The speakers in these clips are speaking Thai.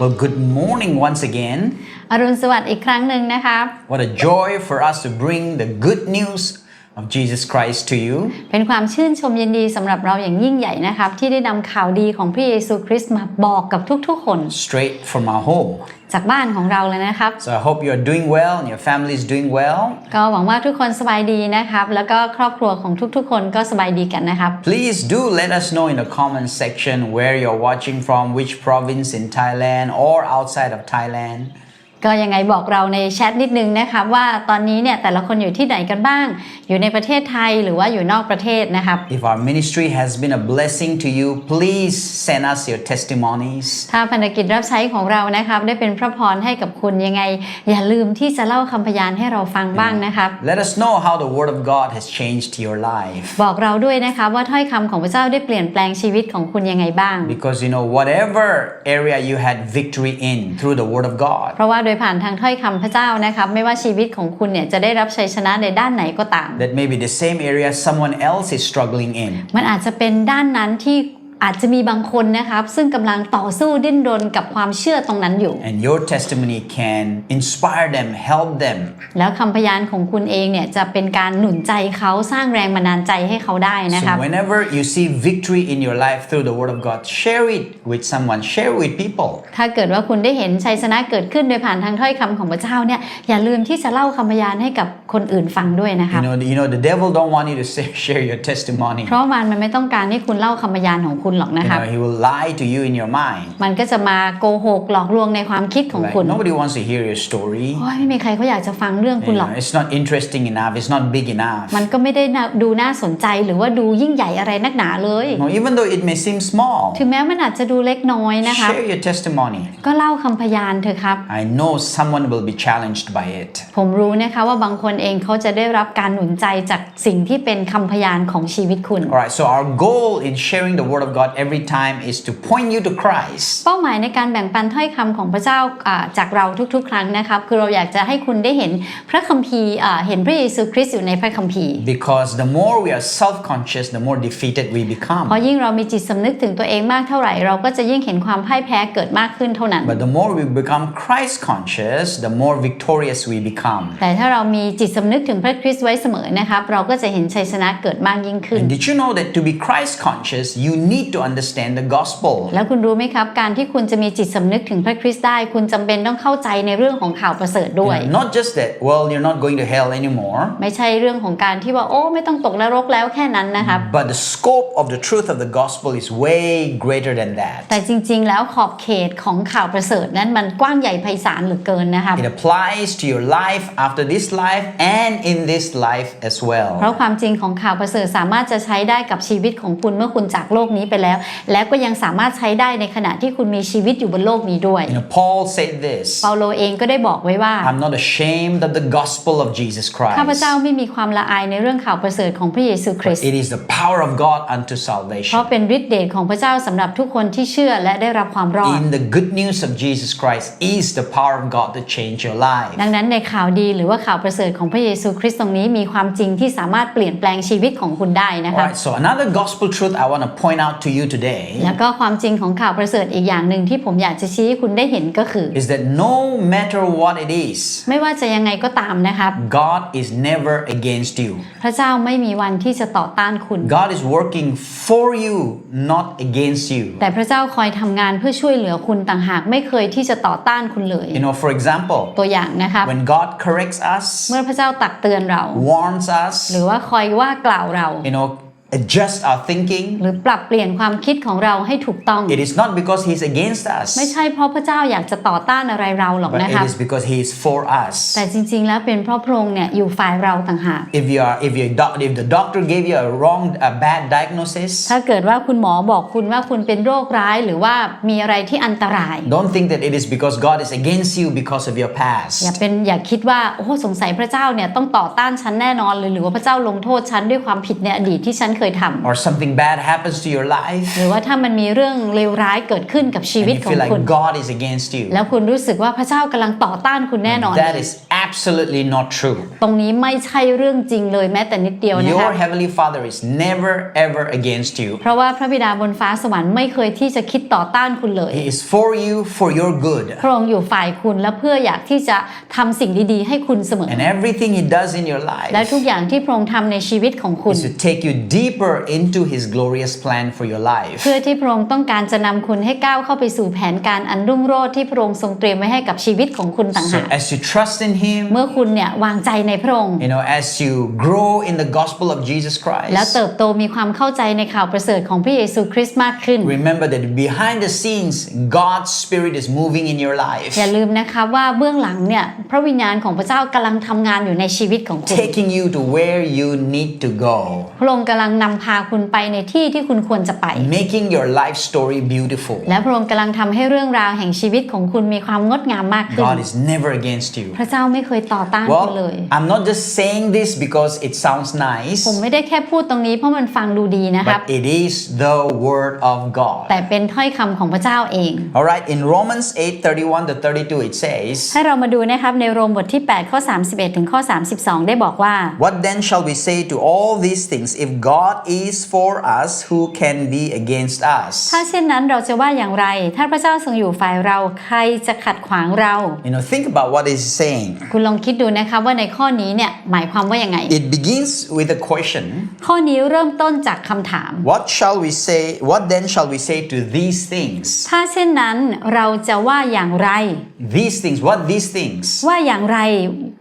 Well, good morning once again. อรุณสวัสดิ์อีกครั้งหนึ่งนะครับ What a joy for us to bring the good news of Jesus Christ to you. เป็นความชื่นชมยินดีสำหรับเราอย่างยิ่งใหญ่นะครับ ที่ได้นำข่าวดีของพระเยซูคริสต์มาบอกกับทุกๆ คน straight from our home. จากบ้านของเราเลยนะครับ So I hope you're doing well and your family is doing well. ก็หวังว่าทุกคนสบายดีนะครับ แล้วก็ครอบครัวของทุกๆ คนก็สบายดีกันนะครับ Please do let us know in the comment section where you're watching from, which province in Thailand or outside of Thailand. ก็ยังไงบอกเราในแชทนิดนึงนะครับว่าตอนนี้เนี่ยแต่ละคนอยู่ที่ไหนกันบ้าง อยู่ในประเทศไทยหรือว่าอยู่นอกประเทศนะครับ If our ministry has been a blessing to you, please send us your testimonies. ถ้าภารกิจรับใช้ของเรานะครับได้เป็นพระพรให้กับคุณยังไง อย่าลืมที่จะเล่าคำพยานให้เราฟังบ้างนะครับ Let us know how the Word of God has changed your life. บอกเราด้วยนะคะว่าถ้อยคำของพระเจ้าได้เปลี่ยนแปลงชีวิตของคุณยังไงบ้าง Because you know, whatever area you had victory in through the Word of God, เพราะว่าโดยผ่านทางถ้อยคำพระเจ้านะครับไม่ว่าชีวิตของคุณเนี่ยจะได้รับชัยชนะในด้านไหนก็ตาม that may be the same area someone else is struggling in. มันอาจจะเป็นด้านนั้นที่ อาจจะมีบางคนนะครับ ซึ่งกำลังต่อสู้ดิ้นรนกับความเชื่อตรงนั้นอยู่ And your testimony can inspire them, help them. แล้วคำพยานของคุณเองเนี่ยจะเป็นการหนุนใจเขาสร้างแรงบันดาลใจให้เขาได้นะครับ So whenever you see victory in your life through the Word of God, share it with someone, share it with people. ถ้าเกิดว่าคุณได้เห็นชัยชนะเกิดขึ้นโดยผ่านทางถ้อยคำของพระเจ้าเนี่ยอย่าลืมที่จะเล่าคำพยานให้กับคนอื่นฟังด้วยนะครั You บ know, you know, the devil don't want you to say, share your testimony. เพราะมันมันไม่ต้องการให้คุณเล่าคำพยานของคุณหรอกนะ You ครับ know, he will lie to you in your mind. มันก็จะมาโกหกหลอกลวงในความคิดของ Like, คุณ nobody wants to hear your story. โอ้ยไม่มีใครเขาอยากจะฟังเรื่องคุ You ณหรอก know, it's not interesting enough. It's not big enough. มันก็ไม่ได้น่าดูน่าสนใจหรือว่าดูยิ่งใหญ่อะไรนักหนาเลย No, even though it may seem small, ถึงแม้มันอาจจะดูเล็กน้อยนะครับ share your testimony. ก็เล่าคำพยานเถอะครับ I know someone will be challenged by it. ผมรู้นะคะว่าบางคนเองเขาจะได้รับการหนุนใจจากสิ่งที่เป็นคำพยานของชีวิตคุณ All right, so our goal in sharing the Word of God every time is to point you to Christ. เป้าหมายในการแบ่งปันถ้อยคำของพระเจ้าอ่าจากเราทุกๆ ครั้งนะครับคือเราอยากจะให้คุณได้เห็นพระคัมภีร์อ่าเห็นพระเยซูคริสต์อยู่ในพระคัมภีร์ Because the more we are self conscious, the more defeated we เพราะ become. ยิ่งเรามีจิตสำนึกถึงตัวเองมากเท่าไหร่ เราก็จะยิ่งเห็นความพ่ายแพ้เกิดมากขึ้นเท่านั้น But the more we become Christ conscious, the more victorious we become. แต่ถ้าเรามีจิตสำนึกถึงพระคริสต์ไว้เสมอนะครับเราก็จะเห็นชัยชนะเกิดมากยิ่งขึ้น And did you know that to be Christ conscious, you need to understand the gospel? แล้วคุณรู้ไหมครับ การที่คุณจะมีจิตสำนึกถึงพระคริสต์ได้ คุณจำเป็นต้องเข้าใจในเรื่องของข่าวประเสริฐด้วย You know, not just that, well, you're not going to hell anymore, ไม่ใช่เรื่องของการที่ว่า โอ้ ไม่ต้องตกนรกแล้วแค่นั้นนะครับ but the scope of the truth of the gospel is way greater than that. แต่จริง ๆ แล้วขอบเขตของข่าวประเสริฐนั้นมันกว้างใหญ่ไพศาลเหลือเกินนะครับ It applies to your life after this life and in this life as เพราะ well. ความจริงของข่าวประเสริฐสามารถจะใช้ได้กับชีวิตของคุณเมื่อคุณจากโลกนี้ไปแล้ว และก็ยังสามารถใช้ได้ในขณะที่คุณมีชีวิตอยู่บนโลกนี้ด้วย You know, Paul said this เปาโลเองก็ได้บอกไว้ว่า I'm not ashamed of the gospel of Jesus ข้าพ Christ. เจ้าไม่มีความละอายในเรื่องข่าวประเสริฐของพระเยซูคริสต์ It is the power of God unto เพราะ salvation. เป็นฤทธิ์เดชของพระเจ้าสำหรับทุกคนที่เชื่อและได้รับความรอด In the good news of Jesus Christ is the power of God to change your life. ดังนั้นในข่าวดีหรือว่าข่าวประเสริฐของพระเยซูคริสต์ตรงนี้มีความจริงที่สามารถเปลี่ยนแปลงชีวิตของคุณได้นะครับ Alright, so another gospel truth I want to point out to you today แล้วก็ความจริงของข่าวประเสริฐอีกอย่างหนึ่งที่ผมอยากจะชี้ให้คุณได้เห็นก็คือ is that no matter what it is, ไม่ว่าจะยังไงก็ตามนะครับ God is never against you. พระเจ้าไม่มีวันที่จะต่อต้านคุณ God is working for you, not against you. แต่พระเจ้าคอยทำงานเพื่อช่วยเหลือคุณต่างหากไม่เคยที่จะต่อต้านคุณเลย You know, for example, ตัวอย่างนะครับ when God corrects us, เมื่อพระเจ้าตักเตือนเรา warns us, หรือว่าคอยว่ากล่าวเรา you know, adjust our thinking, หรือปรับเปลี่ยนความคิดของเราให้ถูกต้อง it is not because He's against us, ไม่ใช่เพราะพระเจ้าอยากจะต่อต้านอะไรเราหรอก but นะครับ it is because He is for us. แต่จริงๆ แล้วเป็นเพราะพระองค์เนี่ยอยู่ฝ่ายเราต่างหาก If you are, if you if the doctor gave you a wrong, a bad diagnosis, ถ้าเกิดว่าคุณหมอบอกคุณว่าคุณเป็นโรคร้ายหรือว่ามีอะไรที่อันตราย don't think that it is because God is against you because of your อย่า past. เป็นอย่าคิดว่าโอ้สงสัยพระเจ้าเนี่ยต้องต่อต้านฉันแน่นอนเลยหรือว่าพระเจ้าลงโทษฉันด้วยความผิดในอดีตที่ฉันเคยทำ or something bad happens to your life หรือว่าถ้ามันมีเรื่องเลวร้ายเกิดขึ้นกับชี and วิต you ของ feel คุณ like God is against you, แล้วคุณรู้สึกว่าพระเจ้ากำลังต่อต้านคุณแน่นอน that is absolutely not true. ตรงนี้ไม่ใช่เรื่องจริงเลยแม้แต่นิดเดียวนะคะ Your heavenly Father is never ever against you. เพราะว่าพระบิดาบนฟ้าสวรรค์ไม่เคยที่จะคิดต่อต้านคุณเลย He is for you for your good. พระองค์อยู่ฝ่ายคุณและเพื่ออยากที่จะทำสิ่งดีๆ ให้คุณเสมอ And everything He does in your และ life ทุกอย่างที่พระองค์ทำในชีวิตของคุณ is to take you deeper into His glorious plan for your life. เพื่อที่พระองค์ต้องการจะนำคุณให้ก้าวเข้าไปสู่แผนการอันรุ่งโรจน์ที่พระองค์ทรงเตรียมไว้ให้กับชีวิตของคุณต่าง So หาก as you trust in Him, เมื่อคุณเนี่ยวางใจในพระองค์ you know, as you grow in the gospel of Jesus แล้ว Christ, เติบโตมีความเข้าใจในข่าวประเสริฐของพระเยซูคริสต์มากขึ้น remember that behind the scenes, God's Spirit is moving in your life, อย่าลืมนะคะว่าเบื้องหลังเนี่ยพระวิญญาณของพระเจ้ากำลังทำงานอยู่ในชีวิตของคุณ taking you to where you need to go, พระองค์กำลังนำพาคุณไปในที่ที่คุณควรจะไป making your life story beautiful. และพระองค์กำลังทำให้เรื่องราวแห่งชีวิตของคุณมีความงดงามมากขึ้น God is never against you. พระเจ้าไม่เคยต่อต้านคุณเลย Well, I'm not just saying this because it sounds nice, ผมไม่ได้แค่พูดตรงนี้เพราะมันฟังดูดีนะครับ but it is the Word of God. แต่เป็นถ้อยคำของพระเจ้าเอง All right, in Romans 8 31 to 32, it says, ให้เรามาดูนะครับในโรมบทที่8ข้อ31ถึงข้อ32 ได้บอกว่า What then shall we say to all these things? If God is for us, who can be against us? ถ้าเช่นนั้นเราจะว่าอย่างไร ถ้าพระเจ้าทรงอยู่ฝ่ายเราใครจะขัดขวางเรา You know, think about what is saying. คุณลองคิดดูนะครับว่าในข้อนี้เนี่ยหมายความว่ายังไง It begins with a question. ข้อนี้เริ่มต้นจากคำถาม What shall we say? What then shall we say to these things? ถ้าเช่นนั้นเราจะว่าอย่างไร These things, what these things? ว่าอย่างไร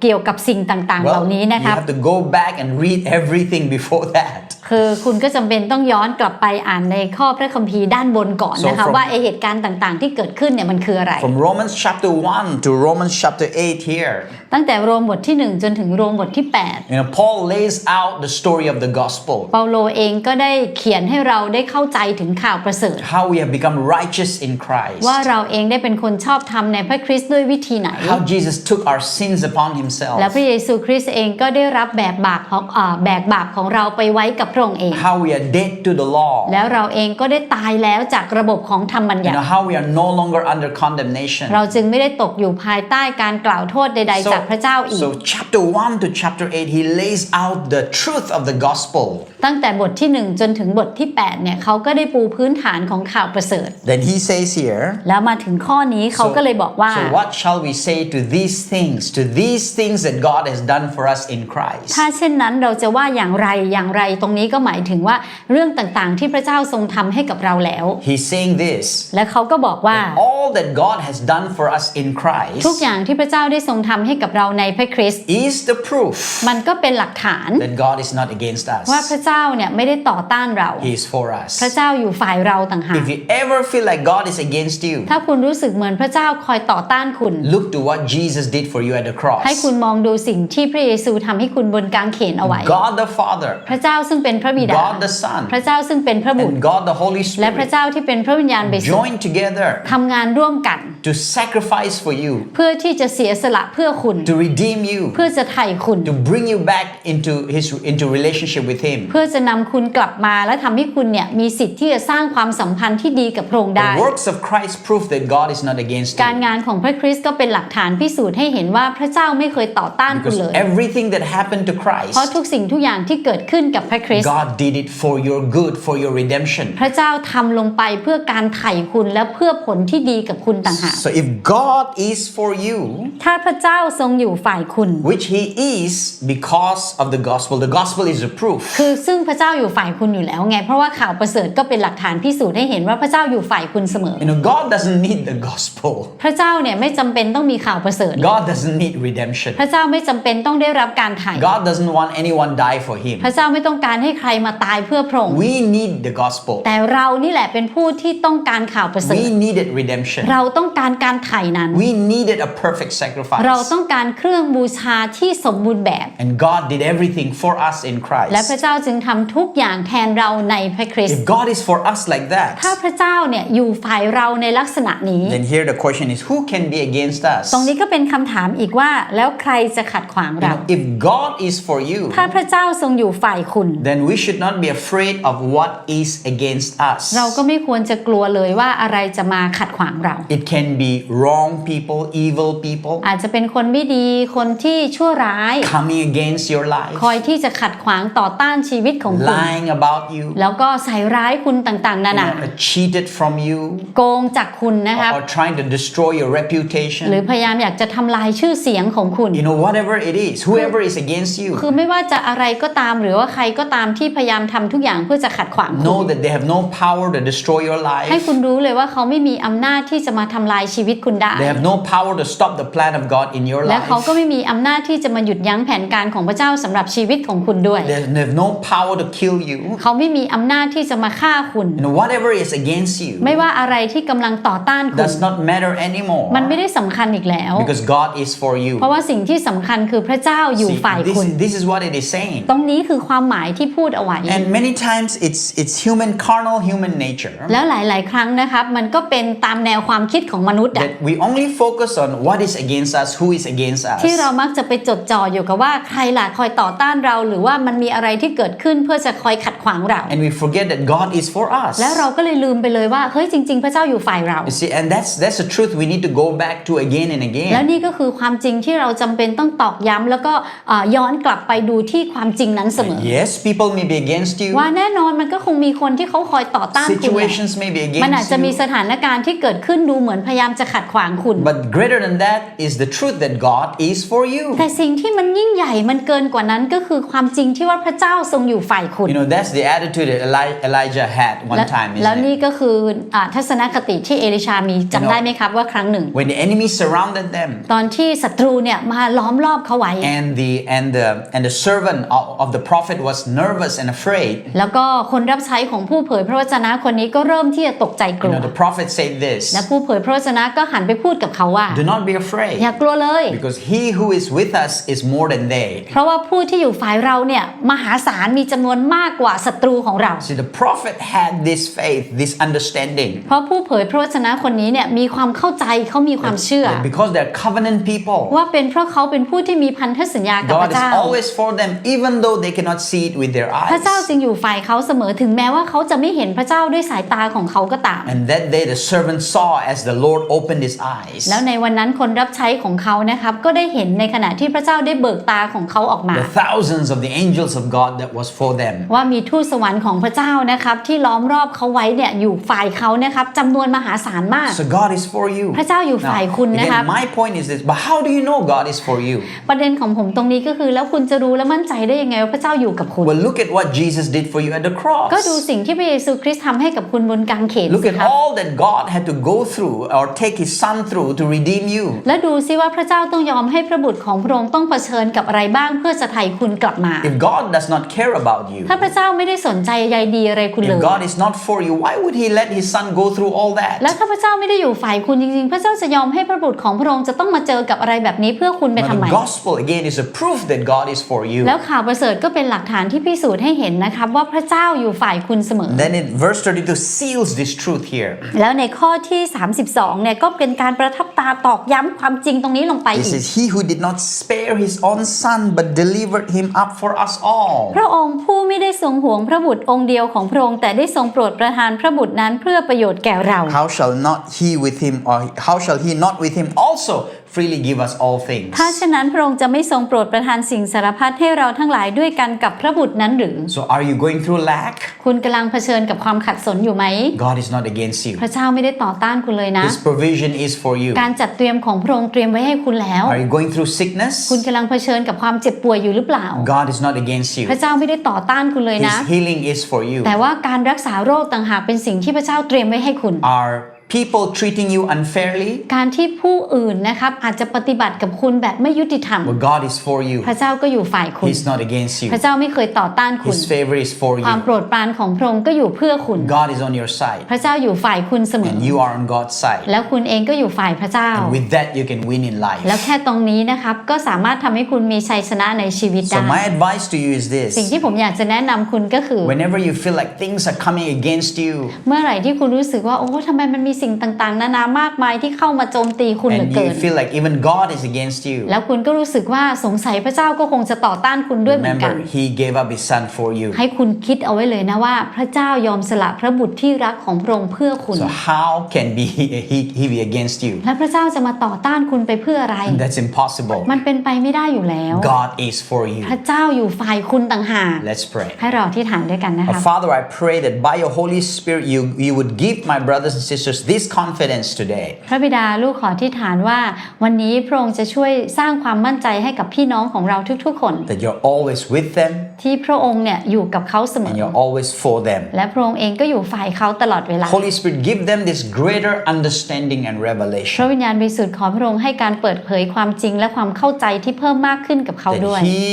เกี่ยวกับสิ่งต่างๆ เหล่า Well, นี้ you นะครับ have to go back and read everything before that. คือคุณก็จำเป็นต้องย้อนกลับไปอ่านในข้อพระคัมภีร์ด้านบนก่อน So นะคะ from- ว่าไอเหตุการณ์ต่างๆ ที่เกิดขึ้นเนี่ยมันคืออะไร From Romans chapter 1 to Romans chapter 8 here, ตั้งแต่โรมบทที่ 1 จนถึงโรมบทที่ you know, Paul lays out the story of the gospel. 8เปาโลเองก็ได้เขียนให้เราได้เข้าใจถึงข่าวประเสริฐ How we have become righteous in Christ. ว่าเราเองได้เป็นคนชอบธรรมในพระคริสต์ด้วยวิธีไหน How Jesus took our sins upon himself. และพระเยซูคริสต์เองก็ได้รับแบกบาปของอ่าแบกบาปของเราไปไว้กับพระองค์เอง How we are dead to the law. แล้วเราเองก็ได้ตายแล้วจากระบบของธรรมบัญ You ญัติ know, how we are no longer under condemnation. เราจึงไม่ได้ตกอยู่ภายใต้การกล่าวโทษใดๆ จากพระเจ้าอีก so chapter 1 to chapter 8, he lays out the truth of the gospel. ตั้งแต่บทที่ 1 จนถึงบทที่8เนี่ยเขาก็ได้ปูพื้นฐานของข่าวประเสริฐ Then he says here, แล้วมาถึงข้อนี้เขาก็เลยบอกว่า so what shall we say to these things, to these things that God has done for us in Christ? ถ้าเช่นนั้นเราจะว่าอย่างไรอย่างไรตรงนี้ก็หมายถึงว่าเรื่องต่างๆ ที่พระเจ้าทรงทำให้กับเราแล้ว He's saying this. และเขาก็บอกว่า All that God has done for us in ทุก Christ อย่างที่พระเจ้าได้ทรงทำให้กับเราในพระคริสต์ is the proof มันก็เป็นหลักฐาน that God is not against ว่า us. พระเจ้าเนี่ยไม่ได้ต่อต้านเรา He is for พระ us. เจ้าอยู่ฝ่ายเราต่างหาก If you ever feel like God is against you, ถ้าคุณรู้สึกเหมือนพระเจ้าคอยต่อต้านคุณ look to what Jesus did for you at the ให้คุณ cross. มองดูสิ่งที่พระเยซูทำให้คุณบนกางเขนเอาไว้ God the Father, พระเจ้าซึ่งเป็นพระบิดา God the Son, พระเจ้าซึ่งเป็นพระบุตร and God the Holy และพระ Spirit เจ้าที่เป็นพระวิญญาณบริสุทธิ์ join together ทำงานร่วมกัน to sacrifice for you, เพื่อที่จะเสียสละเพื่อคุณ to redeem you, เพื่อจะไถ่คุณ to bring you back into his into relationship with him. เพื่อจะนำคุณกลับมาและทำให้คุณเนี่ยมีสิทธิ์ที่จะสร้างความสัมพันธ์ที่ดีกับพระองค์ได้ The works of Christ prove that God is not against การ you. งานของพระคริสต์ก็เป็นหลักฐานพิสูจน์ให้เห็นว่าพระเจ้าไม่เคยต่อต้านคุณ Because เลย everything that happened to เพราะ Christ, ทุกสิ่งทุกอย่างที่เกิดขึ้นกับพระคริสต์ God did it for your good, for your redemption. พระเจ้าทำลงไปเพื่อการไถ่คุณและเพื่อผลที่ดีกับคุณต่างหาก So if God is for you, ถ้าพระเจ้าทรงอยู่ฝ่ายคุณ which He is because of the gospel, the gospel is a proof. คือซึ่งพระเจ้าอยู่ฝ่ายคุณอยู่แล้วไง เพราะว่าข่าวประเสริฐก็เป็นหลักฐานพิสูจน์ให้เห็นว่าพระเจ้าอยู่ฝ่ายคุณเสมอ You know, God doesn't need the gospel. พระเจ้าเนี่ยไม่จำเป็นต้องมีข่าวประเสริฐ God doesn't need redemption. พระเจ้าไม่จำเป็นต้องได้รับการไถ่ God doesn't want anyone die for Him. พระเจ้าไม่ต้องการให้ใครมาตายเพื่อพระองค์ We need the gospel. แต่เรานี่แหละเป็นผู้ที่ต้องการข่าวประเสริฐ We needed redemption. เราต้องการการไถ่นั้น We needed a perfect sacrifice. เราต้องการเครื่องบูชาที่สมบูรณ์แบบ And God did everything for us in และพ Christ. ระเจ้าจึงทำทุกอย่างแทนเราในพระคริสต์ If God is for us like ถ้า that, พระเจ้าเนี่ยอยู่ฝ่ายเราในลักษณะนี้ then here the question is who can be against us? ตรงนี้ก็เป็นคำถามอีกว่าแล้วใครจะขัดขวาง You เรา know, if God is for you, ถ้าพระเจ้าทรงอยู่ฝ่ายคุณ then we should not be afraid of what is against us. เราก็ไม่ควรจะกลัวเลยว่าอะไรจะมาขัดขวางเรา It can be wrong people, evil people อาจจะเป็นคนไม่ดีคนที่ชั่วร้าย coming against your life, คอยที่จะขัดขวางต่อต้านชีวิตของคุณ lying about you, แล้วก็ใส่ร้ายคุณต่างๆ นา you นา know, cheated from you, โกงจากคุณนะครับ or trying to destroy your หรือ reputation. พยายามอยากจะทำลายชื่อเสียงของคุณ You know, whatever it is, whoever is against you, คือไม่ว่าจะอะไรก็ตามหรือว่าใครก็ตามที่พยายามทำทุกอย่างเพื่อจะขัดขวางคุณ know that they have no power to destroy your ให้ life. คุณรู้เลยว่าเขาไม่มีอำนาจที่จะมาทำลายชีวิตคุณได้ They have no power to stop the plan of God in your และเขาก็ life. ไม่มีอำนาจที่จะมาหยุดยั้งแผนการของพระเจ้าสำหรับชีวิตของคุณด้วย They have no power to kill you. เขาไม่มีอำนาจที่จะมาฆ่าคุณ You know, whatever is against you ไม่ว่าอะไรที่กำลังต่อต้านคุณ does not matter anymore มันไม่ได้สำคัญอีกแล้ว because God is for you. เพราะว่าสิ่งที่สำคัญคือพระเจ้าอยู่ See, ฝ่าย this, คุณ this is what it is saying. ตรงนี้คือความหมายที่พูดเอาไว้ And many times it's it's human, carnal human nature แล้วหลาย ๆ ครั้งนะครับมันก็เป็นตามแนวความคิดของมนุษย์อะ that we only focus on what is against us, who is against ที่เรา us. มักจะไปจดจ่ออยู่กับว่าใครล่ะคอยต่อต้านเรา หรือว่ามันมีอะไรที่เกิดขึ้นเพื่อจะคอยขัดขวางเรา And we forget that God is for us. แล้วเราก็เลยลืมไปเลยว่าเฮ้ยจริง ๆ พระเจ้าอยู่ฝ่ายเรา You see, and that's that's the truth we need to go back to again and แล้ว again. นี่ก็คือความจริงที่เราจำเป็นต้องตอกย้ำแล้วก็เอ่อย้อนกลับไปดูที่ความจริงนั้นเสมอ Yes, people may be against you. ว่าแน่นอนมันก็คงมีคนที่เขาคอยต่อต้านคุณแหละ Situations may be มันอาจ against จะมี you. สถานการณ์ที่เกิดขึ้นดูเหมือนพยายามจะขัดขวางคุณ But greater than that is the truth that God is for you. แต่สิ่งที่มันยิ่งใหญ่มันเกินกว่านั้นก็คือความจริงที่ว่าพระเจ้าทรงอยู่ฝ่ายคุณ You know, that's the attitude that Eli- Elijah had one และ time, แล้ว isn't นี่ it? ก็คืออาทัศนคติที่เอลิชามีจำได้ไหมครับว่าครั้งหนึ่ง When the enemy surrounded them, ตอนที่ศัตรูเนี่ยมาล้อมรอบเขาไว้ and the and the and the servant of, of the prophet was nervous and afraid. แล้วก็คนรับใช้ของผู้เผยพระวจนะคนนี้ก็เริ่มที่จะตกใจก You ลัว know, the prophet said this: และผู้เผยพระวจนะก็หันไปพูดกับเขาว่า "Do not be afraid, อย่ากลัวเลย because he who is with us is more than they." เพราะว่าผู้ที่อยู่ฝ่ายเราเนี่ยมหาศาลมีจำนวนมากกว่าศัตรูของเรา See, the prophet had this faith, this understanding, เพราะผู้เผยพระวจนะคนนี้เนี่ยมีความเข้าใจเขามีความเชื่อ that because they're covenant people, ว่าเป็นเพราะเขาเป็นผู้ที่มีพันธสัญญากับพ God ระ is เจ้า always for them, even though they cannot see it with their พระเจ้า eyes. จึงอยู่ฝ่ายเขาเสมอถึงแม้ว่าเขาจะไม่เห็นพระเจ้าด้วยสายตาของเขาก็ตาม And that day, the servant saw as the Lord opened his eyes. แล้วในวันนั้นคนรับใช้ของเขานะครับก็ได้เห็นในขณะที่พระเจ้าได้เบิกตาของเขาออกมา The thousands of the angels of God that was for them. ว่ามีทูตสวรรค์ของพระเจ้านะครับที่ล้อมรอบเขาไว้เนี่ยอยู่ฝ่ายเขานะครับจำนวนมหาศาลมาก So God is for you. พระเจ้าอยู่ฝ่ายคุณนะครับ again, my point is this, but how do you know God is for you? ประเด็นของผมตรงนี้ก็คือแล้วคุณจะรู้และมั่นใจได้ยังไงว่าพระเจ้าอยู่กับคุณ Well, look at what Jesus did for you at the ก็ดู cross. สิ่งที่พระเยซูคริสต์ทำให้กับคุณบนกางเขน Look สิ at ครับ all that God had to go through or take his son through to redeem you. และดูซิว่าพระเจ้าต้องยอมให้พระบุตรของพระองค์ต้องเผชิญกับอะไรบ้างเพื่อจะไถ่คุณกลับมา If God does not care about you, ถ้าพระเจ้าไม่ได้สนใจใยดีอะไรคุณเลย if God is not for you, why would he let his son go through all และ that? ถ้าพระเจ้าไม่ได้อยู่ฝ่ายคุณจริงๆ พระเจ้าจะยอมให้พระบุตรของพระองค์จะต้องมาเจอกับอะไรแบบนี้เพื่อคุณไป But ทำไม the gospel again is a proof that God is for you. แล้วข่าวประเสริฐก็เป็นหลักฐานที่พิสูจน์ให้เห็นนะครับว่าพระเจ้าอยู่ฝ่ายคุณเสมอ Then in verse 32 seals this truth here. แล้วในข้อที่ 32เนี่ยก็เป็นการประทับตาตอกย้ำความจริงตรงนี้ลงไป It อีก says, He who did not spare his own son but delivered him up for us all. พระองค์ผู้ไม่ได้ทรงห่วงพระบุตรองค์เดียวของพระองค์แต่ได้ทรงโปรดประทานพระบุตรนั้นเพื่อประโยชน์แก่เรา How shall not he with him, or how shall he not with him also freely give us all things? ถ้าฉะนั้นพระองค์จะไม่ทรงโปรดประทานสิ่งสารพัดให้เราทั้งหลายด้วยกันกับพระบุตรนั้นหรือ So are you going through lack? คุณกำลังเผชิญกับความขัดสนอยู่ไหม God is not against you. พระเจ้าไม่ได้ต่อต้านคุณเลยนะ His provision is for you. การจัดเตรียมของพระองค์เตรียมไว้ให้คุณแล้ว Are you going through คุณ sickness? กำลังเผชิญกับความเจ็บป่วยอยู่หรือเปล่า God is not against you. พระเจ้าไม่ได้ต่อต้านคุณเลยนะ His healing is for you. แต่ว่าการรักษาโรคต่างหากเป็นสิ่งที่พระเจ้าเตรียมไว้ให้คุณ Our people treating you unfairly, การที่ผู้อื่นนะครับอาจจะปฏิบัติกับคุณแบบไม่ยุติธรรม well, God is for you. พระเจ้าก็อยู่ฝ่ายคุณ He's not against you. พระเจ้าไม่เคยต่อต้านคุณ His favor is for ความ you. โปรดปรานของพระองค์ก็อยู่เพื่อคุณ God is on your side, พระเจ้าอยู่ฝ่ายคุณเสมอ and you are on God's side. แล้วคุณเองก็อยู่ฝ่ายพระเจ้า And with that, you can win in แล้ว life. แค่ตรงนี้นะครับก็สามารถทำให้คุณมีชัยชนะในชีวิต So, ได้ my advice to you is สิ่ง this ที่ผมอยากจะแนะนำคุณก็คือ whenever you feel like things are coming against you, เมื่อไหร่ที่คุณรู้สึกว่าโอ้ทำไมมันมีสิ่งต่างๆ นานามากมายที่เข้ามาโจมตีคุณเหลือ and เกิ you น feel like even God is against you, แล้วคุณก็รู้สึกว่าสงสัยพระเจ้าก็คงจะต่อต้านคุณด้วยเหมือนกัน remember, He gave up His Son for you. ให้คุณคิดเอาไว้เลยนะว่า พระเจ้ายอมสละพระบุตรที่รักของพระองค์เพื่อคุณ So, how can be he, he be against you? และพระเจ้าจะมาต่อต้านคุณไปเพื่ออะไร That's impossible. มันเป็นไปไม่ได้อยู่แล้ว God is for you. พระเจ้าอยู่ฝ่ายคุณต่างหาก Let's pray. ให้เราที่ฐานด้วยกันนะ Uh, คะ Father, I pray that by your Holy Spirit, you, you would give my brothers and sisters this confidence today พระบิดาลูกขอที่ฐานว่า วันนี้พระองค์จะช่วยสร้างความมั่นใจให้กับพี่น้องของเราทุกๆคน that you're always with them ที่พระองค์เนี่ยอยู่กับเขาเสม and อ you're always for them. และพระองค์เองก็อยู่ฝ่ายเขาตลอดเวลา Holy Spirit, give them this greater understanding and พระ revelation วิญญาณบริสุทธิ์ขอพระองค์ให้การเปิดเผยความจริงและความเข้าใจที่เพิ่มมากขึ้นกับเขาด้วย that He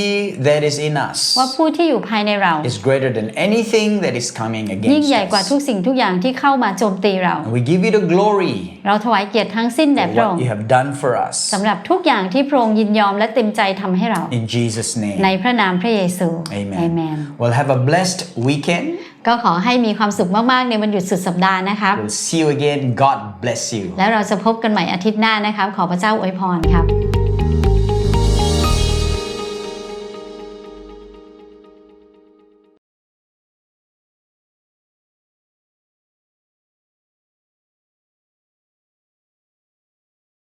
that is in us ว่าผู้ที่อยู่ภายในเรา is greater than anything that is coming ยิ่ง against ใหญ่กว่าทุก us. สิ่งทุกอย่างที่เข้ามาโจมตีเรา And we give you the glory เราถวายเกียรติทั้งสิ้นแด่ for พระอง what ค์ you have done for us. สำหรับทุกอย่างที่พระองค์ยินยอมและเต็มใจทำให้เรา In Jesus' ใน name. พระนามพระเยซู Amen. เอเมน Well, have a blessed weekend. ก็ขอให้มีความสุขมาก ๆ ในวันหยุดสุดสัปดาห์นะครับ We'll see you again. God bless you. แล้วเราจะพบกันใหม่อาทิตย์หน้านะครับ ขอพระเจ้าอวยพรครับ